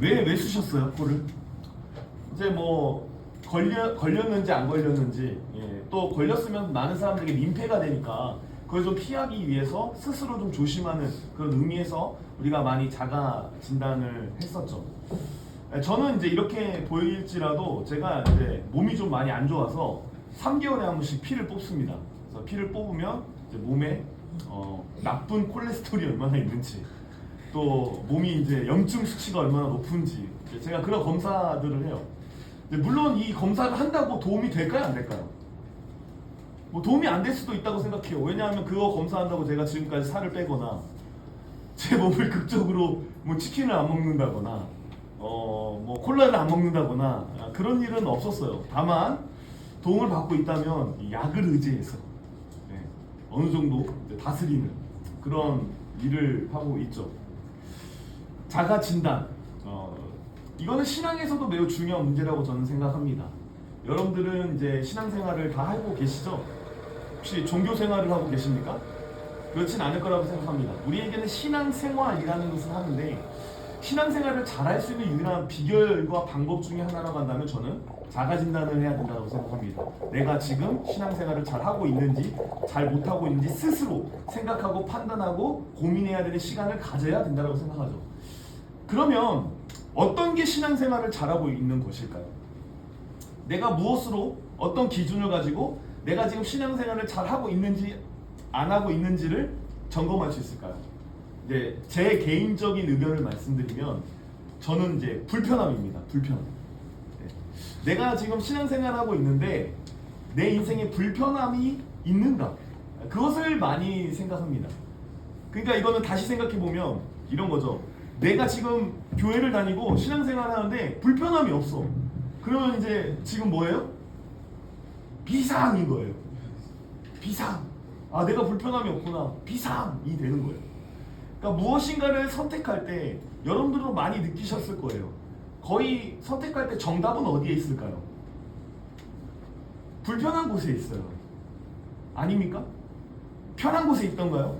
왜왜 쑤셨어요 코를? 이제 뭐 걸려 걸렸는지 안 걸렸는지 예, 또 걸렸으면 많은 사람들에게 민폐가 되니까 그걸 좀 피하기 위해서 스스로 좀 조심하는 그런 의미에서 우리가 많이 자가 진단을 했었죠. 예, 저는 이제 이렇게 보일지라도 제가 이제 몸이 좀 많이 안 좋아서 3개월에 한 번씩 피를 뽑습니다. 그래서 피를 뽑으면 몸에 어, 나쁜 콜레스테롤이 얼마나 있는지 또 몸이 이제 염증 수치가 얼마나 높은지 제가 그런 검사들을 해요. 물론 이 검사를 한다고 도움이 될까요, 안 될까요? 뭐 도움이 안 될 수도 있다고 생각해요. 왜냐하면 그거 검사한다고 제가 지금까지 살을 빼거나 제 몸을 극적으로 뭐 치킨을 안 먹는다거나 어 뭐 콜라를 안 먹는다거나 아, 그런 일은 없었어요. 다만 도움을 받고 있다면 이 약을 의지해서 네, 어느 정도 다스리는 그런 일을 하고 있죠. 자가 진단. 어, 이거는 신앙에서도 매우 중요한 문제라고 저는 생각합니다. 여러분들은 이제 신앙생활을 다 하고 계시죠? 혹시 종교 생활을 하고 계십니까? 그렇진 않을 거라고 생각합니다. 우리에게는 신앙생활이라는 것을 하는데 신앙생활을 잘할 수 있는 유일한 비결과 방법 중에 하나라고 한다면 저는 자가진단을 해야 된다고 생각합니다. 내가 지금 신앙생활을 잘 하고 있는지 잘 못하고 있는지 스스로 생각하고 판단하고 고민해야 되는 시간을 가져야 된다고 생각하죠. 그러면 어떤 게 신앙생활을 잘하고 있는 것일까요? 내가 무엇으로 어떤 기준을 가지고 내가 지금 신앙생활을 잘 하고 있는지 안 하고 있는지를 점검할 수 있을까요? 이제 제 개인적인 의견을 말씀드리면 저는 이제 불편함입니다. 불편함. 네. 내가 지금 신앙생활하고 있는데 내 인생에 불편함이 있는가? 그것을 많이 생각합니다. 그러니까 이거는 다시 생각해 보면 이런 거죠. 내가 지금 교회를 다니고 신앙생활 하는데 불편함이 없어. 그러면 이제 지금 뭐예요? 비상인 거예요. 비상. 아, 내가 불편함이 없구나. 비상이 되는 거예요. 그러니까 무엇인가를 선택할 때 여러분들도 많이 느끼셨을 거예요. 거의 선택할 때 정답은 어디에 있을까요? 불편한 곳에 있어요. 아닙니까? 편한 곳에 있던가요?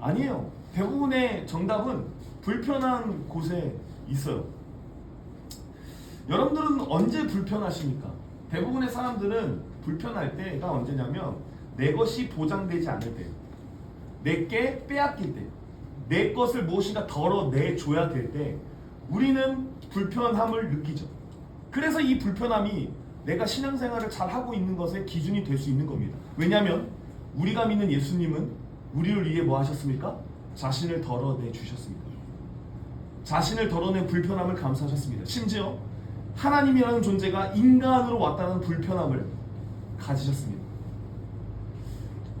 아니에요. 대부분의 정답은 불편한 곳에 있어요. 여러분들은 언제 불편하십니까? 대부분의 사람들은 불편할 때가 언제냐면 내 것이 보장되지 않을 때, 내게 빼앗길 때, 내 것을 무엇인가 덜어내줘야 될 때, 우리는 불편함을 느끼죠. 그래서 이 불편함이 내가 신앙생활을 잘 하고 있는 것의 기준이 될 수 있는 겁니다. 왜냐하면 우리가 믿는 예수님은 우리를 위해 뭐 하셨습니까? 자신을 덜어내 주셨습니다. 자신을 덜어낸 불편함을 감수하셨습니다. 심지어 하나님이라는 존재가 인간으로 왔다는 불편함을 가지셨습니다.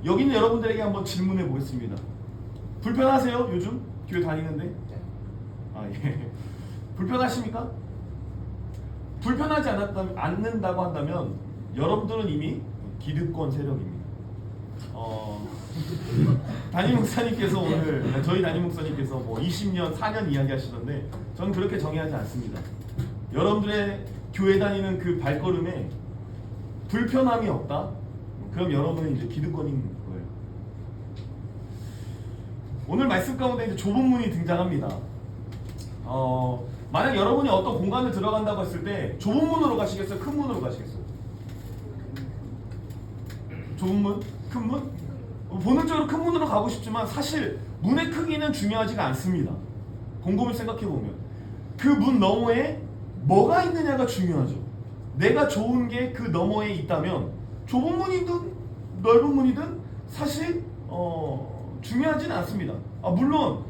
여기 있는 여러분들에게 한번 질문해 보겠습니다. 불편하세요? 요즘 교회 다니는데? 아 예. 불편하십니까? 불편하지 않았다, 않는다고 한다면 여러분들은 이미 기득권 세력입니다. 어, 담임 목사님께서 오늘 저희 담임 목사님께서 뭐 20년, 4년 이야기하시던데 저는 그렇게 정의하지 않습니다. 여러분들의 교회 다니는 그 발걸음에 불편함이 없다? 그럼 여러분은 이제 기득권인 거예요. 오늘 말씀 가운데 이제 좁은 문이 등장합니다. 어, 만약 여러분이 어떤 공간을 들어간다고 했을 때 좁은 문으로 가시겠어요? 큰 문으로 가시겠어요? 좁은 문? 큰 문? 어, 본능적으로 큰 문으로 가고 싶지만 사실 문의 크기는 중요하지가 않습니다. 곰곰이 생각해 보면 그 문 너머에 뭐가 있느냐가 중요하죠. 내가 좋은 게 그 너머에 있다면 좁은 문이든 넓은 문이든 사실 어, 중요하지는 않습니다. 아, 물론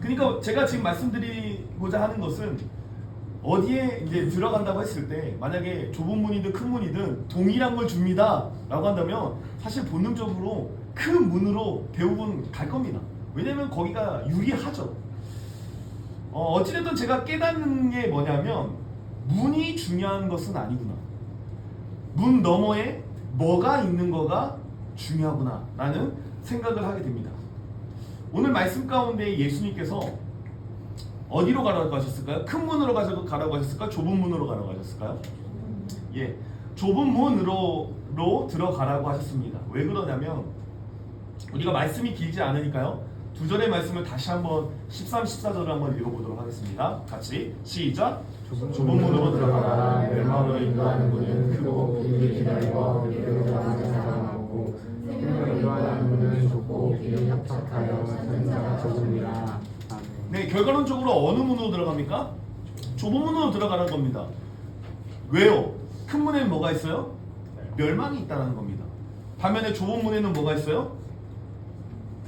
그러니까 제가 지금 말씀드리고자 하는 것은 어디에 이제 들어간다고 했을 때 만약에 좁은 문이든 큰 문이든 동일한 걸 줍니다 라고 한다면 사실 본능적으로 큰 문으로 대부분 갈 겁니다. 왜냐면 거기가 유리하죠. 어, 어찌됐든 제가 깨닫는 게 뭐냐면 문이 중요한 것은 아니구나. 문 너머에 뭐가 있는 거가 중요하구나 라는 생각을 하게 됩니다. 오늘 말씀 가운데 예수님께서 어디로 가라고 하셨을까요? 큰 문으로 가라고 하셨을까요? 좁은 문으로 가라고 하셨을까요? 예, 좁은 문으로 로 들어가라고 하셨습니다. 왜 그러냐면 우리가 말씀이 길지 않으니까요. 두 절의 말씀을 다시 한번 13, 14절을 한번 읽어보도록 하겠습니다. 같이 시작. 좁은 문으로 들어가라 멸망으로 인도하는 문은 크고 길이 기다리고 길로 들어가는 자가 많고 생명을 인도하는 문은 좁고 길이 협착하여 자가 적으니라 아멘 네, 결과론적으로 어느 문으로 들어갑니까? 좁은 문으로 들어가는 겁니다. 왜요? 큰 문에는 뭐가 있어요? 멸망이 있다는 겁니다. 반면에 좁은 문에는 뭐가 있어요?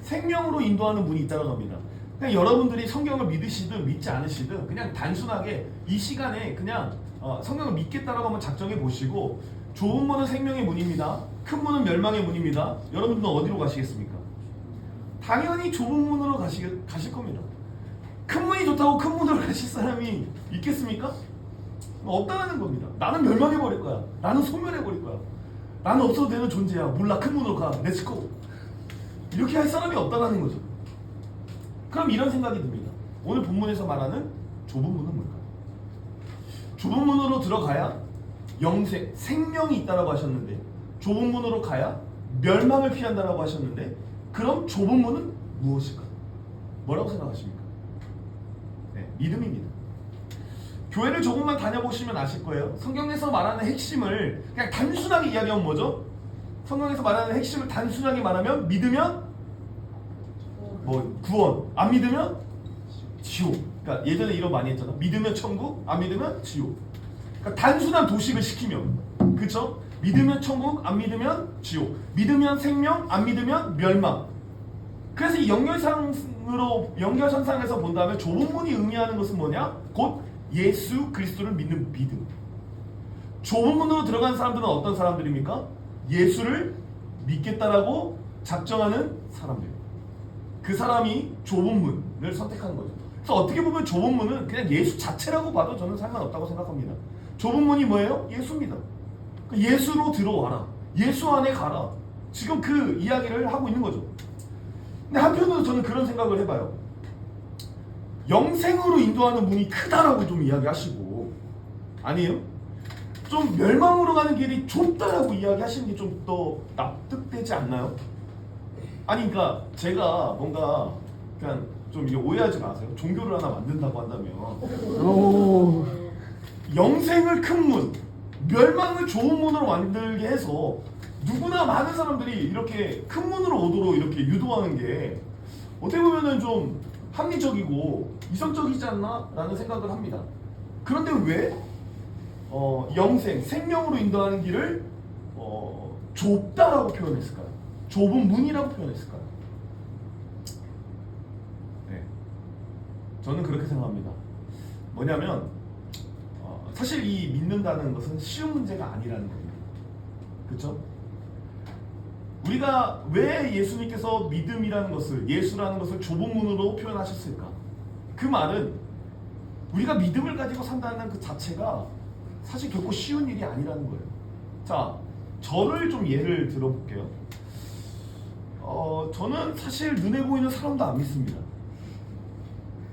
생명으로 인도하는 문이 있다는 겁니다. 그냥 여러분들이 성경을 믿으시든 믿지 않으시든 그냥 단순하게 이 시간에 그냥 어, 성경을 믿겠다라고 한번 작정해 보시고 좁은 문은 생명의 문입니다. 큰 문은 멸망의 문입니다. 여러분들은 어디로 가시겠습니까? 당연히 좁은 문으로 가시, 가실 겁니다. 큰 문이 좋다고 큰 문으로 가실 사람이 있겠습니까? 없다는 겁니다. 나는 멸망해 버릴 거야. 나는 소멸해 버릴 거야. 나는 없어도 되는 존재야. 몰라 큰 문으로 가. 렛츠고. 이렇게 할 사람이 없다는 거죠. 그럼 이런 생각이 듭니다. 오늘 본문에서 말하는 좁은 문은 뭘까요? 좁은 문으로 들어가야 영생, 생명이 있다라고 하셨는데 좁은 문으로 가야 멸망을 피한다라고 하셨는데 그럼 좁은 문은 무엇일까? 뭐라고 생각하십니까? 네, 믿음입니다. 교회를 조금만 다녀보시면 아실 거예요. 성경에서 말하는 핵심을 그냥 단순하게 이야기하면 뭐죠? 성경에서 말하는 핵심을 단순하게 말하면 믿으면 뭐 구원, 안 믿으면 지옥. 그러니까 예전에 이런 많이 했잖아. 믿으면 천국, 안 믿으면 지옥. 그러니까 단순한 도식을 시키면 그쵸? 믿으면 천국, 안 믿으면 지옥. 믿으면 생명, 안 믿으면 멸망. 그래서 이 연결상으로 연결선상에서 본다면 좁은 문이 의미하는 것은 뭐냐? 곧 예수 그리스도를 믿는 믿음. 좁은 문으로 들어간 사람들은 어떤 사람들입니까? 예수를 믿겠다라고 작정하는 사람들. 그 사람이 좁은 문을 선택하는 거죠. 그래서 어떻게 보면 좁은 문은 그냥 예수 자체라고 봐도 저는 상관없다고 생각합니다. 좁은 문이 뭐예요? 예수입니다. 그 예수로 들어와라. 예수 안에 가라. 지금 그 이야기를 하고 있는 거죠. 근데 한편으로 저는 그런 생각을 해봐요. 영생으로 인도하는 문이 크다라고 좀 이야기하시고 아니에요? 좀 멸망으로 가는 길이 좁다라고 이야기하시는 게 좀 더 납득되지 않나요? 아니 그러니까 제가 뭔가 그냥 좀 이게 오해하지 마세요. 종교를 하나 만든다고 한다면 오 영생을 큰 문, 멸망을 좋은 문으로 만들게 해서 누구나 많은 사람들이 이렇게 큰 문으로 오도록 이렇게 유도하는 게 어떻게 보면은 좀 합리적이고 이성적이지 않나라는 생각을 합니다. 그런데 왜 어, 영생, 생명으로 인도하는 길을 어, 좁다라고 표현했을까요? 좁은 문이라고 표현했을까요? 네, 저는 그렇게 생각합니다. 뭐냐면 어, 사실 이 믿는다는 것은 쉬운 문제가 아니라는 겁니다. 그렇죠? 우리가 왜 예수님께서 믿음이라는 것을 예수라는 것을 좁은 문으로 표현하셨을까? 그 말은 우리가 믿음을 가지고 산다는 그 자체가 사실 결코 쉬운 일이 아니라는 거예요. 자, 저를 좀 예를 들어볼게요. 어, 저는 사실 눈에 보이는 사람도 안 믿습니다.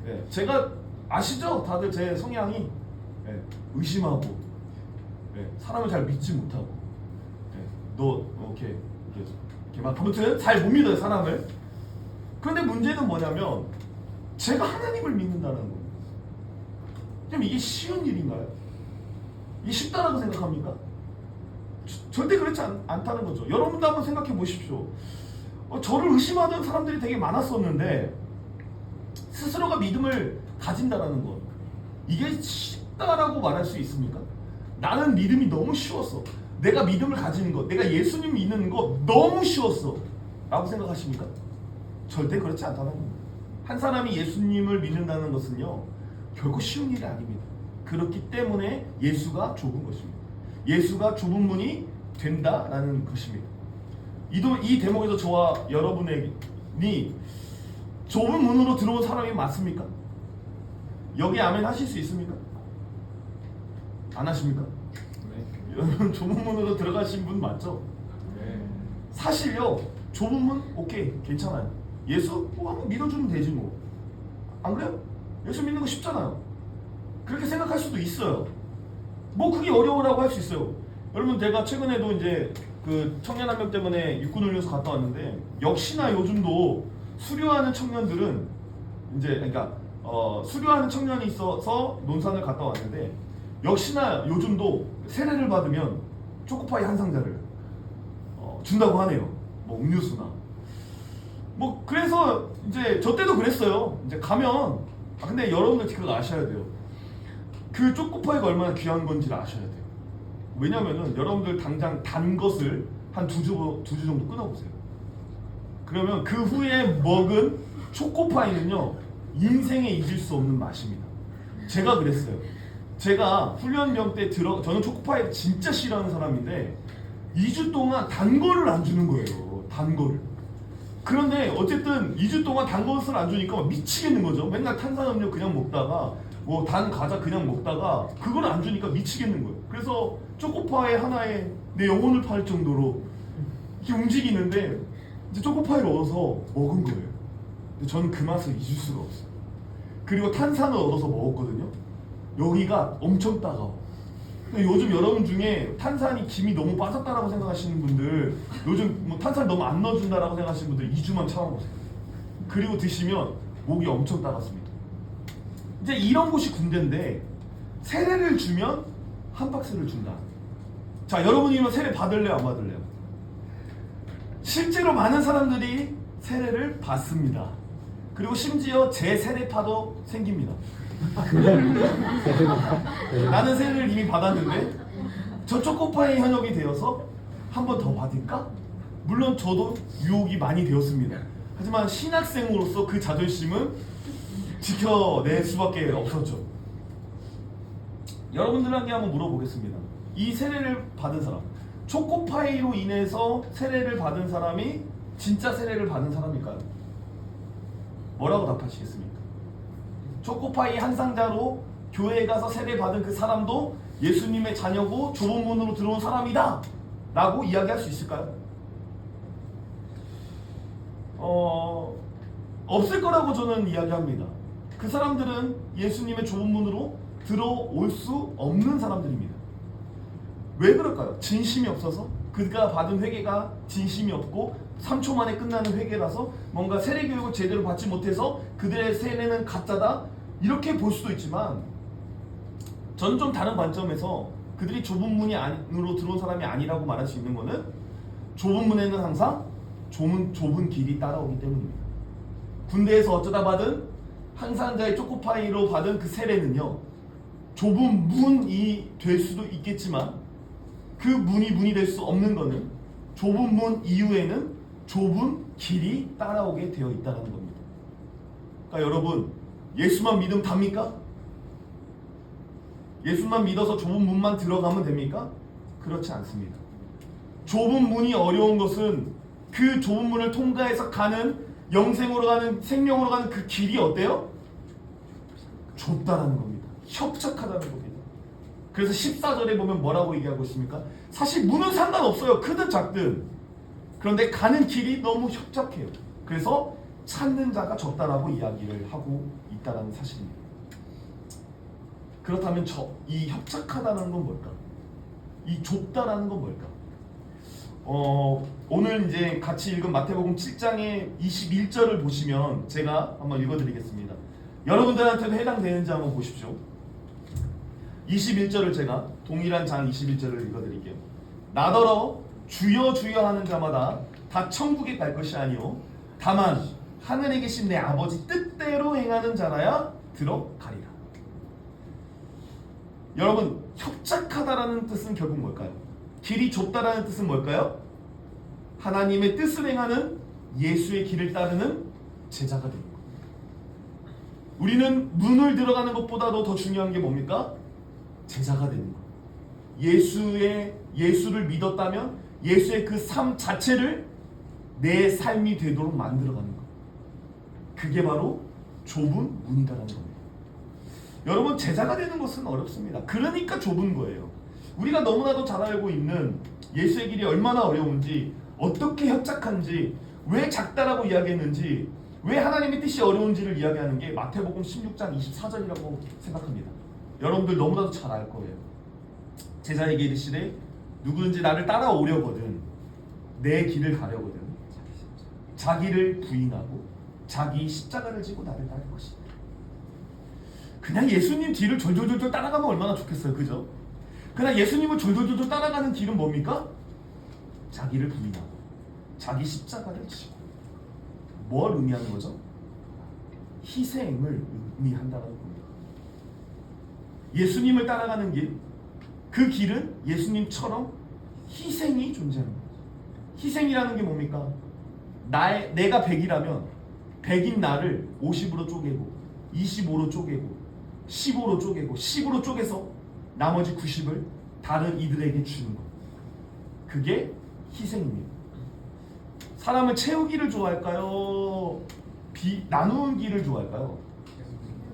예, 제가 아시죠? 다들 제 성향이 예, 의심하고 예, 사람을 잘 믿지 못하고 예, 너 이렇게 이렇게 막 아무튼 잘 못 믿어요 사람을. 그런데 문제는 뭐냐면 제가 하나님을 믿는다는 거예요. 그럼 이게 쉬운 일인가요? 이게 쉽다라고 생각합니까? 저- 절대 그렇지 않, 않다는 거죠. 여러분도 한번 생각해 보십시오. 어, 저를 의심하던 사람들이 되게 많았었는데 스스로가 믿음을 가진다라는 것 이게 쉽다라고 말할 수 있습니까? 나는 믿음이 너무 쉬웠어. 내가 믿음을 가지는 것, 내가 예수님 믿는 것 너무 쉬웠어. 라고 생각하십니까? 절대 그렇지 않다는 겁니다. 한 사람이 예수님을 믿는다는 것은요, 결코 쉬운 일이 아닙니다. 그렇기 때문에 예수가 좁은 것입니다. 예수가 좁은 문이 된다라는 것입니다. 이도 이 대목에서 저와 여러분이 좁은 문으로 들어온 사람이 맞습니까? 여기 아멘 하실 수 있습니까? 안 하십니까? 여러분 좁은 문으로 들어가신 분 맞죠? 사실요 좁은 문 오케이 괜찮아요. 예수 뭐 한번 믿어주면 되지 뭐. 안 그래요? 예수 믿는 거 쉽잖아요. 그렇게 생각할 수도 있어요. 뭐 그게 어려우라고 할 수 있어요. 여러분 제가 최근에도 이제 그 청년 한 명 때문에 육군 훈련소 갔다 왔는데 역시나 요즘도 수료하는 청년들은 이제 그러니까 어, 수료하는 청년이 있어서 논산을 갔다 왔는데 역시나 요즘도 세례를 받으면 초코파이 한 상자를 어, 준다고 하네요. 뭐 음료수나 뭐 그래서 이제 저 때도 그랬어요. 이제 가면 아 근데 여러분들 그거 아셔야 돼요. 그 초코파이가 얼마나 귀한 건지를 아셔야 돼요. 왜냐면은 여러분들 당장 단 것을 한 두 주 두 주 정도 끊어보세요. 그러면 그 후에 먹은 초코파이는요 인생에 잊을 수 없는 맛입니다. 제가 그랬어요. 제가 훈련병 때 들어 저는 초코파이를 진짜 싫어하는 사람인데 2주 동안 단 거를 안 주는 거예요. 단 거를. 그런데 어쨌든 2주 동안 단 것을 안 주니까 막 미치겠는 거죠. 맨날 탄산음료 그냥 먹다가 뭐 단 과자 그냥 먹다가 그걸 안 주니까 미치겠는 거예요. 그래서 초코파이 하나에 내 영혼을 팔 정도로 이렇게 움직이는데 이제 초코파이를 얻어서 먹은 거예요. 근데 저는 그 맛을 잊을 수가 없어요. 그리고 탄산을 얻어서 먹었거든요. 여기가 엄청 따가워. 요즘 여러분 중에 탄산이 김이 너무 빠졌다라고 생각하시는 분들, 요즘 뭐 탄산 너무 안 넣어준다라고 생각하시는 분들 2주만 참아보세요. 그리고 드시면 목이 엄청 따갑습니다. 이제 이런 곳이 군대인데 세례를 주면 한 박스를 준다. 자, 여러분이면 세례 받을래요, 안 받을래요? 실제로 많은 사람들이 세례를 받습니다. 그리고 심지어 제 세례파도 생깁니다. 나는 세례를 이미 받았는데 저 초코파이 현역이 되어서 한 번 더 받을까? 물론 저도 유혹이 많이 되었습니다. 하지만 신학생으로서 그 자존심은 지켜낼 수밖에 없었죠. 여러분들에게 한번 물어보겠습니다. 이 세례를 받은 사람, 초코파이로 인해서 세례를 받은 사람이 진짜 세례를 받은 사람일까요? 뭐라고 답하시겠습니까? 초코파이 한 상자로 교회에 가서 세례 받은 그 사람도 예수님의 자녀고 좁은 문으로 들어온 사람이다 라고 이야기할 수 있을까요? 어, 없을 거라고 저는 이야기합니다. 그 사람들은 예수님의 좁은 문으로 들어올 수 없는 사람들입니다. 왜 그럴까요? 진심이 없어서 그가 받은 회개가 진심이 없고 3초 만에 끝나는 회개라서 뭔가 세례 교육을 제대로 받지 못해서 그들의 세례는 가짜다 이렇게 볼 수도 있지만 저는 좀 다른 관점에서 그들이 좁은 문이 안으로 들어온 사람이 아니라고 말할 수 있는 거는 좁은 문에는 항상 좁은 좁은 길이 따라오기 때문입니다. 군대에서 어쩌다 받은 한 상자의 초코파이로 받은 그 세례는요 좁은 문이 될 수도 있겠지만 그 문이 문이 될 수 없는 거는 좁은 문 이후에는 좁은 길이 따라오게 되어 있다는 겁니다. 그러니까 여러분 예수만 믿으면 답니까? 예수만 믿어서 좁은 문만 들어가면 됩니까? 그렇지 않습니다. 좁은 문이 어려운 것은 그 좁은 문을 통과해서 가는 영생으로 가는 생명으로 가는 그 길이 어때요? 좁다라는 겁니다. 협착하다는 겁니다. 그래서 14절에 보면 뭐라고 얘기하고 있습니까? 사실 문은 상관없어요. 크든 작든. 그런데 가는 길이 너무 협착해요. 그래서 찾는 자가 적다라고 이야기를 하고 있다라는 사실입니다. 그렇다면 저 이 협착하다는 건 뭘까? 이 좁다라는 건 뭘까? 어, 오늘 이제 같이 읽은 마태복음 7장의 21절을 보시면 제가 한번 읽어드리겠습니다. 여러분들한테도 해당되는지 한번 보십시오. 21절을 제가 동일한 장 21절을 읽어드릴게요. 나더러 주여 주여 하는 자마다 다 천국에 갈 것이 아니요 다만 하늘에 계신 내 아버지 뜻대로 행하는 자라야 들어가리라. 여러분 협착하다라는 뜻은 결국 뭘까요? 길이 좁다라는 뜻은 뭘까요? 하나님의 뜻을 행하는 예수의 길을 따르는 제자가 되는 것. 우리는 문을 들어가는 것보다도 더 중요한 게 뭡니까? 제자가 되는 것. 예수의 예수를 믿었다면 예수의 그 삶 자체를 내 삶이 되도록 만들어가는 것. 그게 바로 좁은 문이다라는 겁니다. 여러분 제자가 되는 것은 어렵습니다. 그러니까 좁은 거예요. 우리가 너무나도 잘 알고 있는 예수의 길이 얼마나 어려운지 어떻게 협착한지 왜 작다라고 이야기했는지 왜 하나님의 뜻이 어려운지를 이야기하는 게 마태복음 16장 24절이라고 생각합니다. 여러분들 너무나도 잘 알 거예요. 제자에게 이르시되 누구든지 나를 따라오려거든 내 길을 가려거든 자기를 부인하고 자기 십자가를 지고 나를 따를 것이다. 그냥 예수님 뒤를 졸졸졸졸 따라가면 얼마나 좋겠어요, 그죠? 그냥 예수님을 졸졸졸졸 따라가는 길은 뭡니까? 자기를 부인하고 자기 십자가를 지고 뭘 의미하는 거죠? 희생을 의미한다는 겁니다. 예수님을 따라가는 길, 그 길은 예수님처럼 희생이 존재하는 거죠. 희생이라는 게 뭡니까? 나의 내가 100이라면 100인 나를 50으로 쪼개고 25로 쪼개고 15로 쪼개고 10으로 쪼개서 나머지 90을 다른 이들에게 주는 것. 그게 희생입니다. 사람은 채우기를 좋아할까요? 비 나누기를 좋아할까요?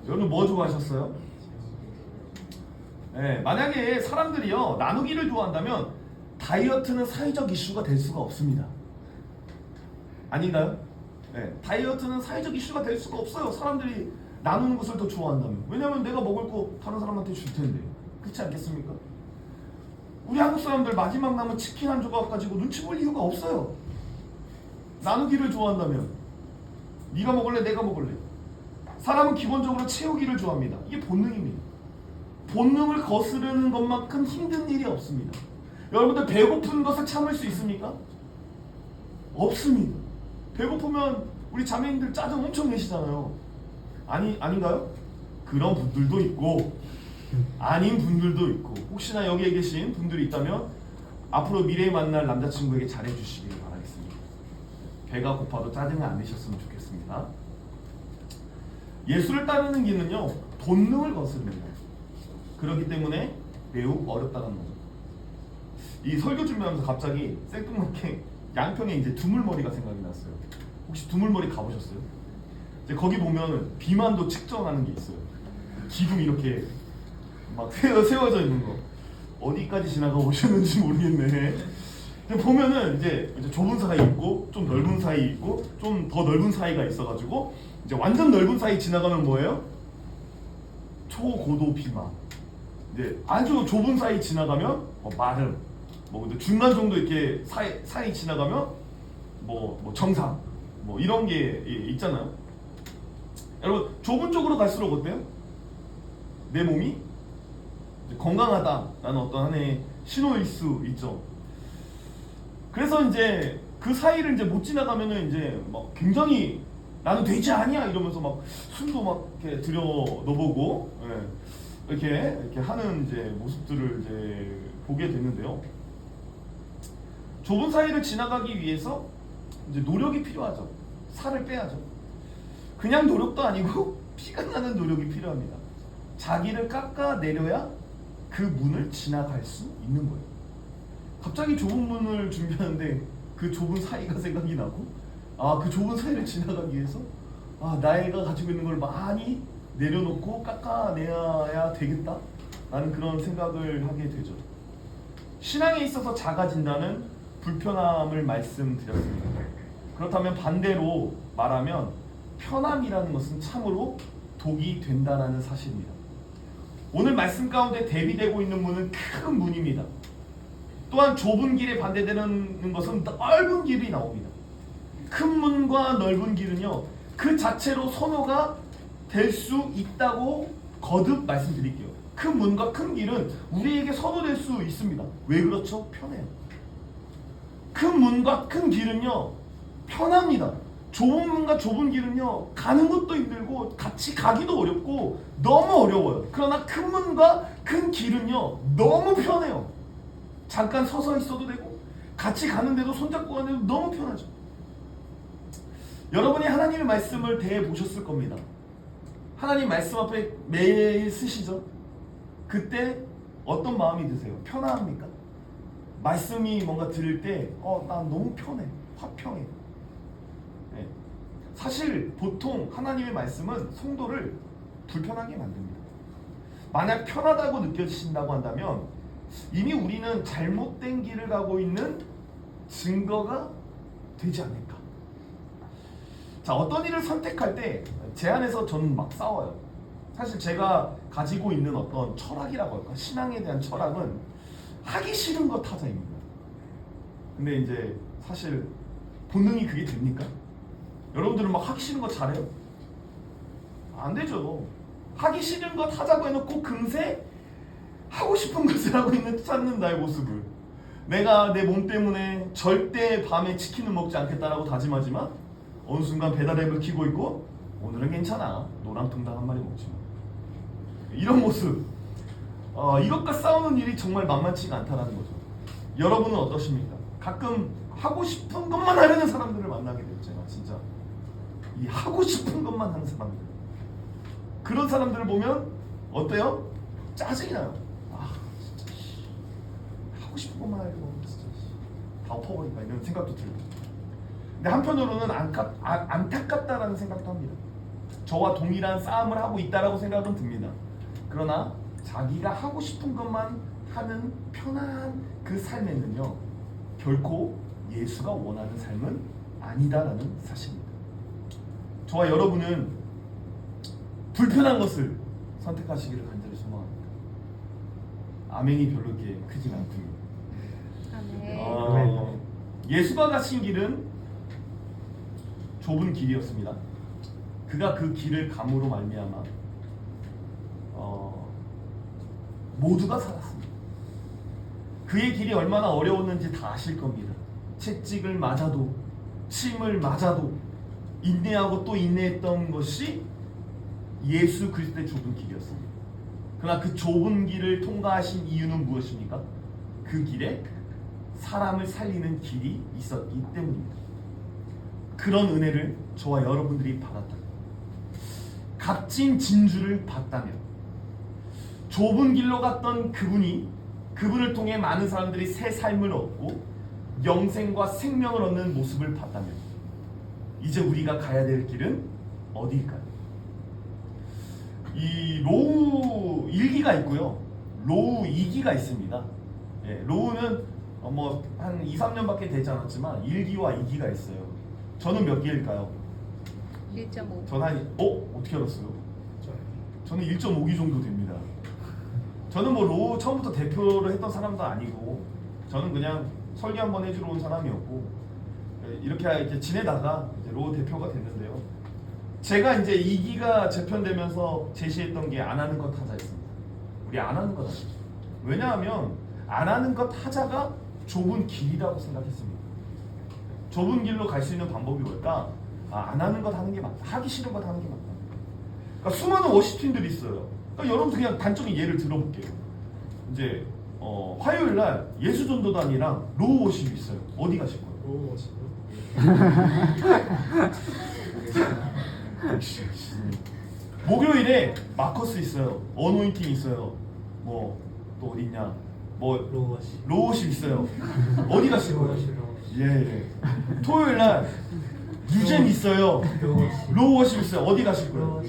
여러분 뭐 좋아하셨어요? 네, 만약에 사람들이요 나누기를 좋아한다면 다이어트는 사회적 이슈가 될 수가 없습니다. 아닌가요? 네, 다이어트는 사회적 이슈가 될 수가 없어요. 사람들이 나누는 것을 더 좋아한다면. 왜냐하면 내가 먹을 거 다른 사람한테 줄 텐데. 그렇지 않겠습니까? 우리 한국 사람들 마지막 남은 치킨 한 조각 가지고 눈치 볼 이유가 없어요. 나누기를 좋아한다면 네가 먹을래 내가 먹을래. 사람은 기본적으로 채우기를 좋아합니다. 이게 본능입니다. 본능을 거스르는 것만큼 힘든 일이 없습니다. 여러분들 배고픈 것을 참을 수 있습니까? 없습니다. 배고프면 우리 자매님들 짜증 엄청 내시잖아요. 아니 아닌가요? 그런 분들도 있고 아닌 분들도 있고 혹시나 여기에 계신 분들이 있다면 앞으로 미래에 만날 남자친구에게 잘해주시길 바라겠습니다. 배가 고파도 짜증을 안 내셨으면 좋겠습니다. 예수를 따르는 길은요 본능을 거스릅니다. 그렇기 때문에 매우 어렵다는 거죠. 이 설교 준비하면서 갑자기 생뚱맞게 양평에 이제 두물머리가 생각이 났어요. 혹시 두물머리 가보셨어요? 이제 거기 보면 비만도 측정하는 게 있어요. 기둥 이렇게 막 세워, 세워져 있는 거 어디까지 지나가 오셨는지 모르겠네. 근데 보면은 이제, 이제 좁은 사이 있고 좀 넓은 사이 있고 좀 더 넓은 사이가 있어가지고 이제 완전 넓은 사이 지나가면 뭐예요? 초고도 비만. 이제 아주 좁은 사이 지나가면 뭐 마름. 뭐 근데 중간 정도 이렇게 사이 사이 지나가면 뭐, 뭐 정상. 뭐 이런 게 이- 있잖아요. 여러분 좁은 쪽으로 갈수록 어때요? 내 몸이 건강하다라는 어떤 하나의 신호일 수 있죠. 그래서 이제 그 사이를 이제 못 지나가면은 이제 막 굉장히 나는 되지 아니야 이러면서 막 숨도 막 이렇게 들여 넣어보고 예, 이렇게 이렇게 하는 이제 모습들을 이제 보게 됐는데요. 좁은 사이를 지나가기 위해서 이제 노력이 필요하죠. 살을 빼야죠. 그냥 노력도 아니고 피가 나는 노력이 필요합니다. 자기를 깎아 내려야 그 문을 지나갈 수 있는 거예요. 갑자기 좁은 문을 준비하는데 그 좁은 사이가 생각이 나고 아 그 좁은 사이를 지나가기 위해서 아 나이가 가지고 있는 걸 많이 내려놓고 깎아내야 되겠다 라는 그런 생각을 하게 되죠. 신앙에 있어서 작아진다는 불편함을 말씀드렸습니다. 그렇다면 반대로 말하면 편함이라는 것은 참으로 독이 된다는 사실입니다. 오늘 말씀 가운데 대비되고 있는 문은 큰 문입니다. 또한 좁은 길에 반대되는 것은 넓은 길이 나옵니다. 큰 문과 넓은 길은요, 그 자체로 선호가 될 수 있다고 거듭 말씀드릴게요. 큰 문과 큰 길은 우리에게 선호될 수 있습니다. 왜 그렇죠? 편해요. 큰 문과 큰 길은요, 편합니다. 좁은 문과 좁은 길은요, 가는 것도 힘들고, 같이 가기도 어렵고, 너무 어려워요. 그러나 큰 문과 큰 길은요, 너무 편해요. 잠깐 서서 있어도 되고, 같이 가는데도 손잡고 가는데도 너무 편하죠. 여러분이 하나님의 말씀을 대해 보셨을 겁니다. 하나님 말씀 앞에 매일 쓰시죠? 그때 어떤 마음이 드세요? 편안합니까? 말씀이 뭔가 들을 때, 어, 난 너무 편해. 화평해. 네. 사실 보통 하나님의 말씀은 성도를 불편하게 만듭니다. 만약 편하다고 느껴지신다고 한다면 이미 우리는 잘못된 길을 가고 있는 증거가 되지 않을까. 자, 어떤 일을 선택할 때 제 안에서 저는 막 싸워요. 사실 제가 가지고 있는 어떤 철학이라고 할까? 신앙에 대한 철학은 하기 싫은 것 타자입니다. 근데 이제 사실 본능이 그게 됩니까? 여러분들은 막 하기 싫은 거 잘해요? 안 되죠. 하기 싫은 것 하자고 해놓고 금세 하고 싶은 것을 하고 있는 찾는 나의 모습을 내가 내 몸 때문에 절대 밤에 치킨을 먹지 않겠다라고 다짐하지만 어느 순간 배달앱을 키고 있고 오늘은 괜찮아 노랑 통닭 한 마리 먹지 뭐. 이런 모습 어, 이것과 싸우는 일이 정말 만만치가 않다라는 거죠 여러분은 어떠십니까? 가끔 하고 싶은 것만 하려는 사람들을 만나게 돼요 제가 진짜 이 하고 싶은 것만 하는 사람들 그런 사람들을 보면 어때요? 짜증이 나요 아 진짜 씨. 하고 싶은 것만 하려고 진짜 씨. 다 엎어버릴까 이런 생각도 들고 근데 한편으로는 안타, 아, 안타깝다라는 생각도 합니다 저와 동일한 싸움을 하고 있다라고 생각은 듭니다. 그러나 자기가 하고 싶은 것만 하는 편안한 그 삶에는요 결코 예수가 원하는 삶은 아니다라는 사실입니다. 저와 여러분은 불편한 것을 선택하시기를 간절히 소망합니다. 아멘이 별로 이렇게 크진 않군요. 아멘. 어, 예수가 가신 길은 좁은 길이었습니다. 그가 그 길을 감으로 말미암아 어, 모두가 살았습니다. 그의 길이 얼마나 어려웠는지 다 아실 겁니다. 채찍을 맞아도 침을 맞아도 인내하고 또 인내했던 것이 예수 그리스도의 좁은 길이었습니다. 그러나 그 좁은 길을 통과하신 이유는 무엇입니까? 그 길에 사람을 살리는 길이 있었기 때문입니다. 그런 은혜를 저와 여러분들이 받았다면, 값진 진주를 봤다면, 좁은 길로 갔던 그분이 그분을 통해 많은 사람들이 새 삶을 얻고 영생과 생명을 얻는 모습을 봤다면, 이제 우리가 가야 될 길은 어디일까요? 이 로우 1기가 있고요. 로우 2기가 있습니다. 예, 로우는 어, 뭐한 2, 3년밖에 되지 않았지만 1기와 2기가 있어요. 저는 몇 기일까요? 1.5. 저는 한 어? 어떻게 알았어요? 저는 1.5기 정도 됩니다. 저는 뭐 로우 처음부터 대표를 했던 사람도 아니고 저는 그냥 설계 한번 해주러 온 사람이었고 예, 이렇게 이렇게 지내다가 이제 로우 대표가 됐는데요. 제가 이제 2기가 재편되면서 제시했던 게 안 하는 것 하자였습니다. 우리 안 하는 것 하자. 왜냐하면 안 하는 것 하자가 좁은 길이라고 생각했습니다. 좁은 길로 갈 수 있는 방법이 뭘까? 아, 안 하는 것 하는 게 맞다. 하기 싫은 것 하는 게 맞다. 그러니까 수많은 워시팀들이 있어요. 그러니까 여러분들 그냥 단적인 예를 들어볼게요. 이제 어, 화요일 날 예수전도단이랑 로우 워십이 있어요. 어디 가실 거예요? 오, 지금. 목요일에 마커스 있어요. 어노인팅 있어요. 뭐 또 어디 있냐? 뭐 로워시. 로우십 있어요. 어디 가실 거예요? 예, 예. 토요일 날 유잼 있어요. 로우워십 있어요. 어디 가실 거예요?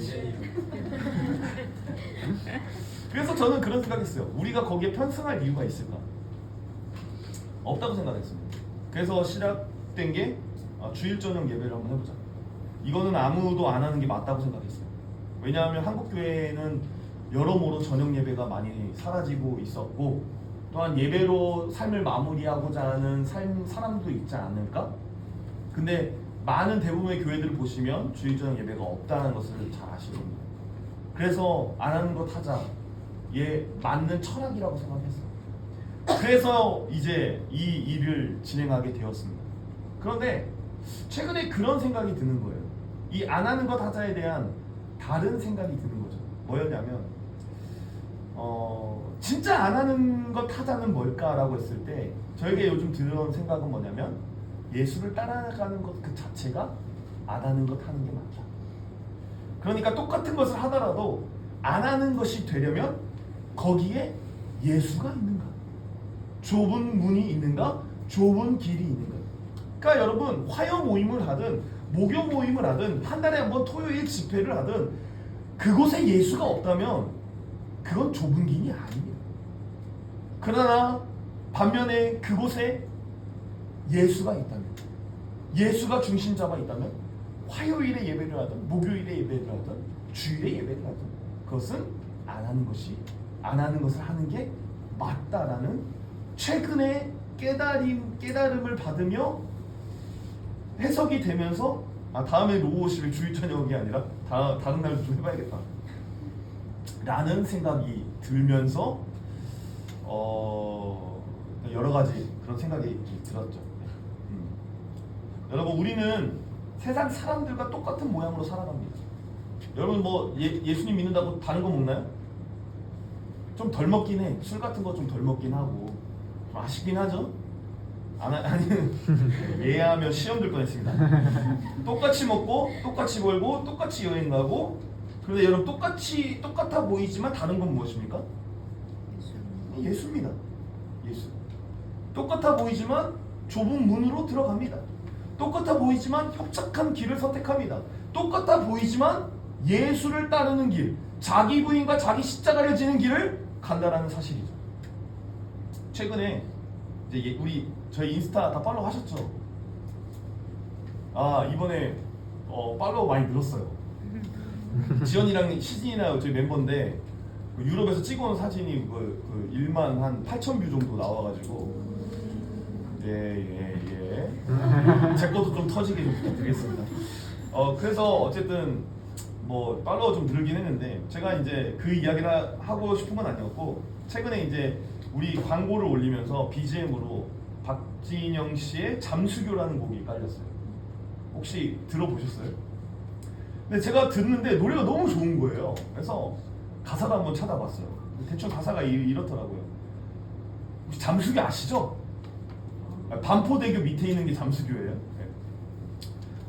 그래서 저는 그런 생각했어요. 우리가 거기에 편승할 이유가 있을까? 없다고 생각했습니다. 그래서 시작된 게 아, 주일 저녁 예배를 한번 해보자. 이거는 아무도 안 하는 게 맞다고 생각했어요. 왜냐하면 한국 교회는 여러모로 저녁 예배가 많이 사라지고 있었고 또한 예배로 삶을 마무리하고자 하는 삶 사람도 있지 않을까? 근데 많은 대부분의 교회들을 보시면 주일 저녁 예배가 없다는 것을 잘 아실 겁니다. 그래서 안 하는 것 하자에 맞는 철학이라고 생각했어요. 그래서 이제 이 일을 진행하게 되었습니다. 그런데 최근에 그런 생각이 드는 거예요. 이 안 하는 것 하자에 대한 다른 생각이 드는 거죠. 뭐였냐면 어, 진짜 안 하는 것 하자는 뭘까라고 했을 때 저에게 요즘 들어온 생각은 뭐냐면 예수를 따라가는 것 그 자체가 안 하는 것 하는 게 맞다. 그러니까 똑같은 것을 하더라도 안 하는 것이 되려면 거기에 예수가 있는가? 좁은 문이 있는가? 좁은 길이 있는가? 그러니까 여러분 화요 모임을 하든 목요 모임을 하든 한 달에 한 번 토요일 집회를 하든 그곳에 예수가 없다면 그건 좁은 길이 아닙니다. 그러나 반면에 그곳에 예수가 있다면 예수가 중심 잡아 있다면 화요일에 예배를 하든 목요일에 예배를 하든 주일에 예배를 하든 그것은 안 하는 것이 안 하는 것을 하는 게 맞다라는 최근에 깨달음 깨달음을 받으며 해석이 되면서 아 다음에 50의 주일 저녁이 아니라 다, 다른 날도 좀 해봐야겠다. 라는 생각이 들면서 어 여러 가지 그런 생각이 들었죠. 음. 여러분 우리는 세상 사람들과 똑같은 모양으로 살아갑니다. 여러분 뭐 예, 예수님 믿는다고 다른 거 먹나요? 좀 덜 먹긴 해. 술 같은 거 좀 덜 먹긴 하고 좀 아쉽긴 하죠. 안 하- 아니 예하면 시험 들 뻔했습니다. 똑같이 먹고 똑같이 벌고 똑같이 여행 가고 그런데 여러분 똑같이 똑같아 보이지만 다른 건 무엇입니까? 예수. 예수입니다. 예수. 똑같아 보이지만 좁은 문으로 들어갑니다. 똑같아 보이지만 협착한 길을 선택합니다. 똑같아 보이지만 예수를 따르는 길, 자기 부인과 자기 십자가를 지는 길을 간다라는 사실이죠. 최근에 이제 예- 우리 저희 인스타 다 팔로우 하셨죠? 아 이번에 어, 팔로우 많이 늘었어요. 지연이랑 시진이랑 저희 멤버인데 그 유럽에서 찍어온 사진이 그, 그 1만 한 8천 뷰 정도 나와가지고 예 예 예. 제 것도 좀 터지게 좀 부탁드리겠습니다. 어 그래서 어쨌든 뭐 팔로워 좀 늘긴 했는데 제가 이제 그 이야기를 하고 싶은 건 아니었고 최근에 이제 우리 광고를 올리면서 BGM으로 박진영 씨의 잠수교라는 곡이 깔렸어요. 혹시 들어보셨어요? 근데 제가 듣는데 노래가 너무 좋은 거예요. 그래서 가사를 한번 찾아봤어요. 대충 가사가 이, 이렇더라고요. 혹시 잠수교 아시죠? 아, 반포대교 밑에 있는 게 잠수교예요. 네.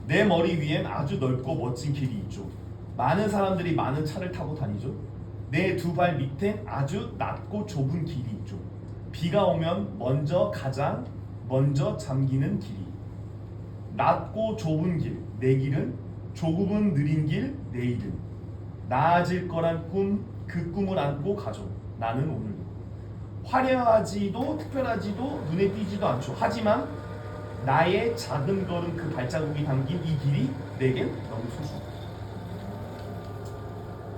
내 머리 위엔 아주 넓고 멋진 길이 있죠. 많은 사람들이 많은 차를 타고 다니죠. 내 두 발 밑엔 아주 낮고 좁은 길이 있죠. 비가 오면 먼저 가장 먼저 잠기는 길이. 낮고 좁은 길, 내 길은 조금은 느린 길, 내 일은 나아질 거란 꿈, 그 꿈을 안고 가죠. 나는 오늘도 화려하지도 특별하지도 눈에 띄지도 않죠. 하지만 나의 작은 걸음 그 발자국이 담긴 이 길이 내겐 너무 소중해.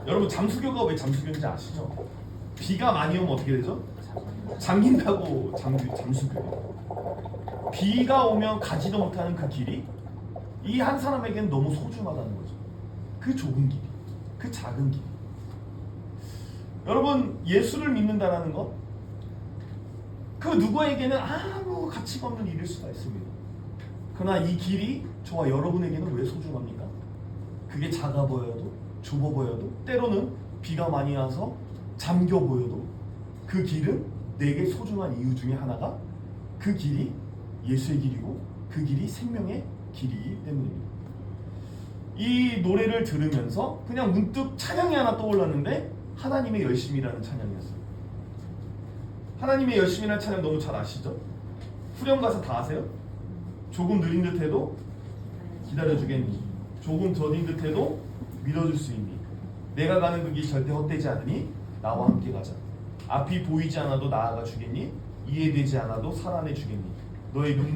여러분 잠수교가 왜 잠수교인지 아시죠? 비가 많이 오면 어떻게 되죠? 잠긴다고 잠수 잠수교. 비가 오면 가지도 못하는 그 길이 이 한 사람에겐 너무 소중하다는 거죠. 그 좁은 길이, 그 작은 길이. 여러분 예수를 믿는다라는 것, 그 누구에게는 아무 가치가 없는 일일 수가 있습니다. 그러나 이 길이 저와 여러분에게는 왜 소중합니까? 그게 작아 보여도 좁아 보여도 때로는 비가 많이 와서 잠겨 보여도 그 길은 내게 소중한 이유 중에 하나가 그 길이 예수의 길이고 그 길이 생명의 길이기 때문입니다. 이 노래를 들으면서 그냥 문득 찬양이 하나 떠올랐는데 하나님의 열심이라는 찬양이었어요. 하나님의 열심이라는 찬양 너무 잘 아시죠? 후렴 가사 다 아세요? 조금 느린 듯해도 기다려주겠니? 조금 더딘 듯해도 믿어줄 수 있니? 내가 가는 그 길 절대 헛되지 않으니 나와 함께 가자. 앞이 보이지 않아도 나아가 주겠니? 이해되지 않아도 살아내 주겠니? 너의 눈물